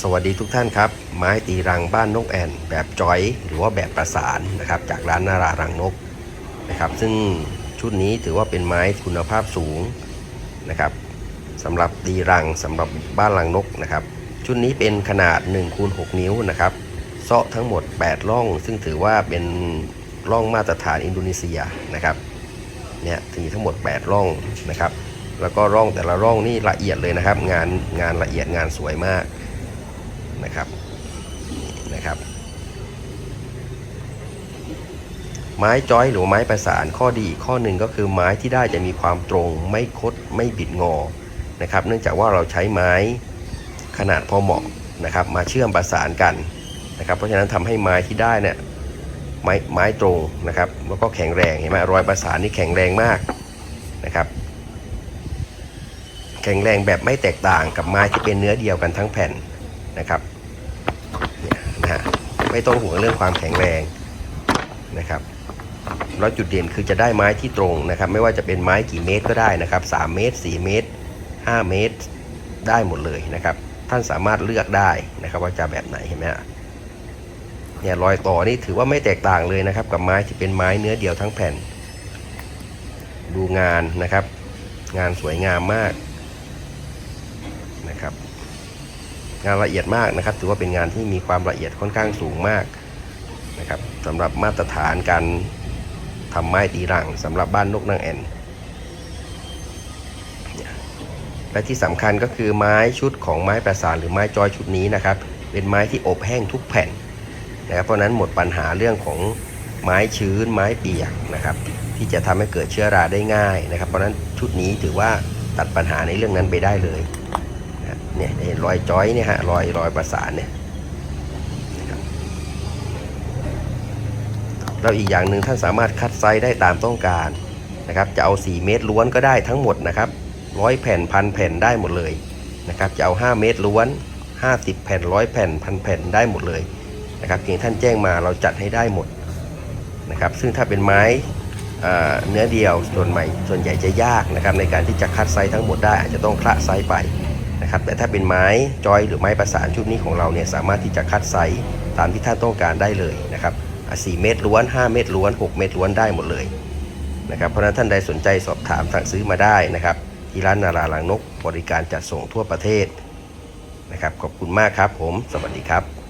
สวัสดีทุกท่านครับ ไม้ตีรังบ้านนกแอ่นแบบจอย หรือว่าแบบประสานนะครับ จากร้านนารารังนกนะครับ ซึ่งชุดนี้ถือว่าเป็นไม้คุณภาพสูงนะครับสำหรับตีรังสำหรับบ้านรังนกนะครับ ชุดนี้เป็นขนาด1คูณ6นิ้วนะครับเซาะทั้งหมด 8 ร่อง ซึ่งถือว่าเป็นร่องมาตรฐานอินโดนีเซียนะครับเนี่ยมีทั้งหมด 8 ร่องนะครับ แล้วก็ร่องแต่ละร่องนี่ละเอียดเลยนะครับ งานงานละเอียดงานสวยมาก นะครับนะครับ ไม้จ้อยหรือไม้ประสานข้อดีอีกข้อหนึ่งก็คือไม้ที่ได้จะมีความตรงไม่คดไม่บิดงอนะครับ เนื่องจากว่าเราใช้ไม้ขนาดพอเหมาะนะครับ มาเชื่อมประสานกันนะครับ เพราะฉะนั้นทำให้ไม้ที่ได้เนี่ยไม้ไม้ตรงนะครับแล้วก็แข็งแรงเห็นไหมรอยประสานนี่แข็งแรงมากนะครับ แข็งแรงแบบไม่แตกต่างกับไม้ที่เป็นเนื้อเดียวกันทั้งแผ่นนะครับ ไม่ต้องห่วงเรื่องความแข็งแรงนะครับแล้วจุดเด่นคือจะได้ไม้ที่ตรงนะครับ ไม่ว่าจะเป็นไม้กี่เมตรก็ได้นะครับ 3 เมตร 4 เมตร 5 เมตรได้หมดเลยนะครับ ท่านสามารถเลือกได้นะครับ ว่าจะแบบไหนเห็นไหมฮะเนี่ยรอยต่อนี่ถือว่าไม่แตกต่างเลยนะครับ กับไม้ที่เป็นไม้เนื้อเดียวทั้งแผ่น ดูงานนะครับ งานสวยงามมากนะครับ งานละเอียดมากนะครับ ถือว่าเป็นงานที่มีความละเอียดค่อนข้างสูงมากนะครับสำหรับมาตรฐานการทำไม้ตีรังสำหรับบ้านนกนางแอ่นเนี่ยและที่สำคัญก็คือไม้ชุดของไม้ประสานหรือไม้จอยชุดนี้นะครับ เป็นไม้ที่อบแห้งทุกแผ่นนะครับเพราะนั้นหมดปัญหาเรื่องของไม้ชื้นไม้เปียกนะครับ ที่จะทำให้เกิดเชื้อราได้ง่ายนะครับ เพราะนั้นชุดนี้ถือว่าตัดปัญหาในเรื่องนั้นไปได้เลย เนี่ยเห็นรอยจอยเนี่ยฮะรอยรอยประสานเนี่ยแล้วอีกอย่างหนึ่งท่านสามารถคัดไซส์ได้ตามต้องการนะครับ จะเอา 4 เมตรล้วนก็ได้ทั้งหมดนะครับร้อยแผ่นพันแผ่นได้หมดเลยนะครับ จะเอา 5 เมตรล้วน 50 แผ่นร้อยแผ่นพันแผ่นได้หมดเลยนะครับเพียงท่านแจ้งมาเราจัดให้ได้หมดนะครับ ซึ่งถ้าเป็นไม้เนื้อเดียวส่วนใหม่ส่วนใหญ่จะยากนะครับในการที่จะคัดไซส์ทั้งหมดได้อาจจะต้องคละไซส์ไป นะครับแต่ถ้าเป็นไม้จอยหรือไม้ประสานชุดนี้ของเราเนี่ยสามารถที่จะคัดไซส์ตามที่ท่านต้องการได้เลยนะครับอะ4เมตรล้วน 5 เมตรล้วน 6 เมตรล้วนได้หมดเลยนะครับเพราะฉะนั้นท่านใดสนใจสอบถามสั่งซื้อมาได้นะครับ ที่ร้านนาราลังนกบริการจัดส่งทั่วประเทศนะครับขอบคุณมากครับผม สวัสดีครับ